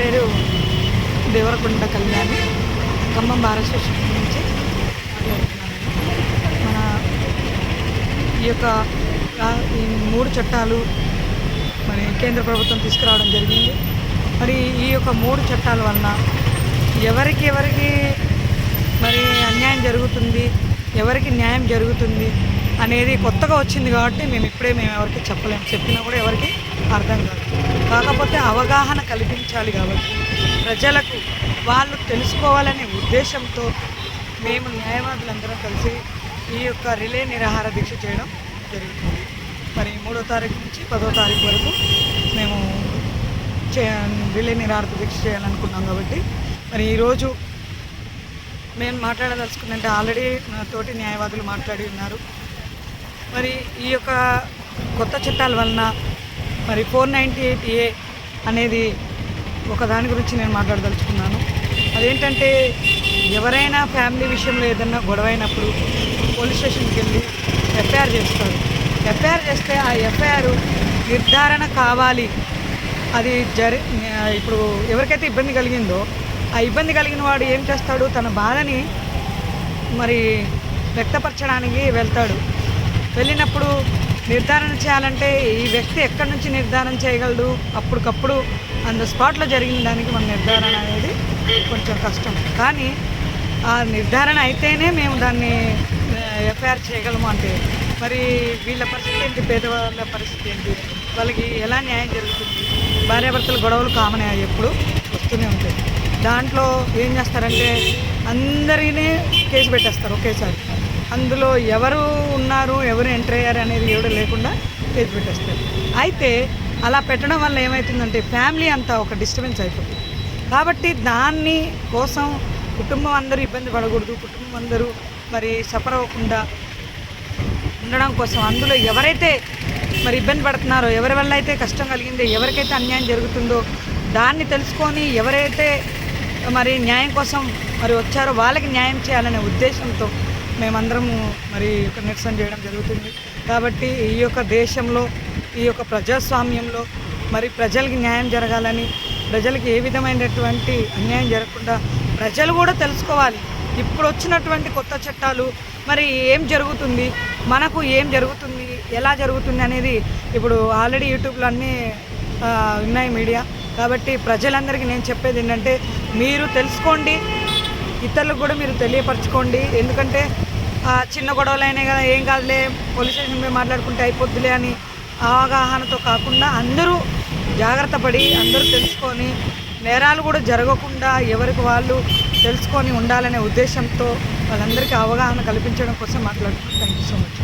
పేరు దేవరకొండ కళ్యాణి. ఖమ్మం భారత స్టేషన్ నుంచి మన ఈ యొక్క ఈ మూడు చట్టాలు మరి కేంద్ర ప్రభుత్వం తీసుకురావడం జరిగింది. మరి ఈ యొక్క మూడు చట్టాల వలన ఎవరికి ఎవరికి మరి అన్యాయం జరుగుతుంది ఎవరికి న్యాయం జరుగుతుంది అనేది కొత్తగా వచ్చింది కాబట్టి మేము ఇప్పుడే మేము ఎవరికి చెప్పలేము చెప్పినా కూడా ఎవరికి అర్థం కాదు. కాకపోతే అవగాహన కల్పించాలి కాబట్టి ప్రజలకు వాళ్ళు తెలుసుకోవాలనే ఉద్దేశంతో మేము న్యాయవాదులందరం కలిసి ఈ యొక్క రిలే నిరాహార దీక్ష చేయడం జరుగుతుంది. మరి మూడో తారీఖు నుంచి పదో తారీఖు వరకు మేము చే రిలే నిరాహార దీక్ష చేయాలనుకున్నాం కాబట్టి మరి ఈరోజు మేము మాట్లాడదలుచుకుందంటే ఆల్రెడీ నా తోటి న్యాయవాదులు మాట్లాడి ఉన్నారు. మరి ఈ యొక్క కొత్త చట్టాల వలన మరి ఫోర్ నైంటీ ఎయిట్ ఏ అనేది ఒక దాని గురించి నేను మాట్లాడదలుచుకున్నాను. అదేంటంటే ఎవరైనా ఫ్యామిలీ విషయంలో ఏదైనా గొడవ అయినప్పుడు పోలీస్ స్టేషన్కి వెళ్ళి ఎఫ్ఐఆర్ చేస్తారు. ఎఫ్ఐఆర్ చేస్తే ఆ ఎఫ్ఐఆర్ నిర్ధారణ కావాలి. అది జరి ఇప్పుడు ఎవరికైతే ఇబ్బంది కలిగిందో ఆ ఇబ్బంది కలిగిన వాడు ఏం చేస్తాడు? తన బాధని మరి వ్యక్తపరచడానికి వెళ్తాడు. వెళ్ళినప్పుడు నిర్ధారణ చేయాలంటే ఈ వ్యక్తి ఎక్కడి నుంచి నిర్ధారణ చేయగలడు? అప్పటికప్పుడు ఆన్ స్పాట్లో జరిగిన దానికి మన నిర్ధారణ అనేది కొంచెం కష్టం. కానీ ఆ నిర్ధారణ అయితేనే మేము దాన్ని ఎఫ్ఐఆర్ చేయగలము అంటే. మరి వీళ్ళ పరిస్థితి ఏంటి? పేదవాళ్ళ పరిస్థితి ఏంటి? వాళ్ళకి ఎలా న్యాయం జరుగుతుంది? భార్యాభర్తల గొడవలు కామన్ ఎప్పుడు వస్తూనే ఉంటాయి. దాంట్లో ఏం చేస్తారంటే అందరినీ కేసు పెట్టేస్తారు ఒకేసారి. అందులో ఎవరు ఉన్నారు ఎవరు ఎంటర్ అయ్యారు అనేది ఎవరు లేకుండా పేజ్ పెట్టేస్తారు. అయితే అలా పెట్టడం వల్ల ఏమవుతుందంటే ఫ్యామిలీ అంతా ఒక డిస్టర్బెన్స్ అయిపోతుంది. కాబట్టి దాన్ని కోసం కుటుంబం అందరూ ఇబ్బంది పడకూడదు కుటుంబం అందరూ మరి సఫర్ అవ్వకుండా ఉండడం కోసం అందులో ఎవరైతే మరి ఇబ్బంది పడుతున్నారో ఎవరి వల్ల అయితే కష్టం కలిగిందో ఎవరికైతే అన్యాయం జరుగుతుందో దాన్ని తెలుసుకొని ఎవరైతే మరి న్యాయం కోసం మరి వచ్చారో వాళ్ళకి న్యాయం చేయాలనే ఉద్దేశంతో మేమందరం మరి ఒక నిరసన చేయడం జరుగుతుంది. కాబట్టి ఈ యొక్క దేశంలో ఈ యొక్క ప్రజాస్వామ్యంలో మరి ప్రజలకి న్యాయం జరగాలని ప్రజలకి ఏ విధమైనటువంటి అన్యాయం జరగకుండా ప్రజలు కూడా తెలుసుకోవాలి. ఇప్పుడు వచ్చినటువంటి కొత్త చట్టాలు మరి ఏం జరుగుతుంది మనకు ఏం జరుగుతుంది ఎలా జరుగుతుంది అనేది ఇప్పుడు ఆల్రెడీ యూట్యూబ్లో అన్నీ ఉన్నాయి మీడియా. కాబట్టి ప్రజలందరికీ నేను చెప్పేది ఏంటంటే మీరు తెలుసుకోండి ఇతరులకు కూడా మీరు తెలియపరచుకోండి. ఎందుకంటే చిన్న గొడవలైనా కదా ఏం కాదులే పోలీస్ స్టేషన్ మీద మాట్లాడుకుంటే అయిపోద్దులే అని అవగాహనతో కాకుండా అందరూ జాగ్రత్త పడి అందరూ తెలుసుకొని నేరాలు కూడా జరగకుండా ఎవరికి వాళ్ళు తెలుసుకొని ఉండాలనే ఉద్దేశంతో వాళ్ళందరికీ అవగాహన కల్పించడం కోసం మాట్లాడుతున్నాను థ్యాంక్ యూ సో మచ్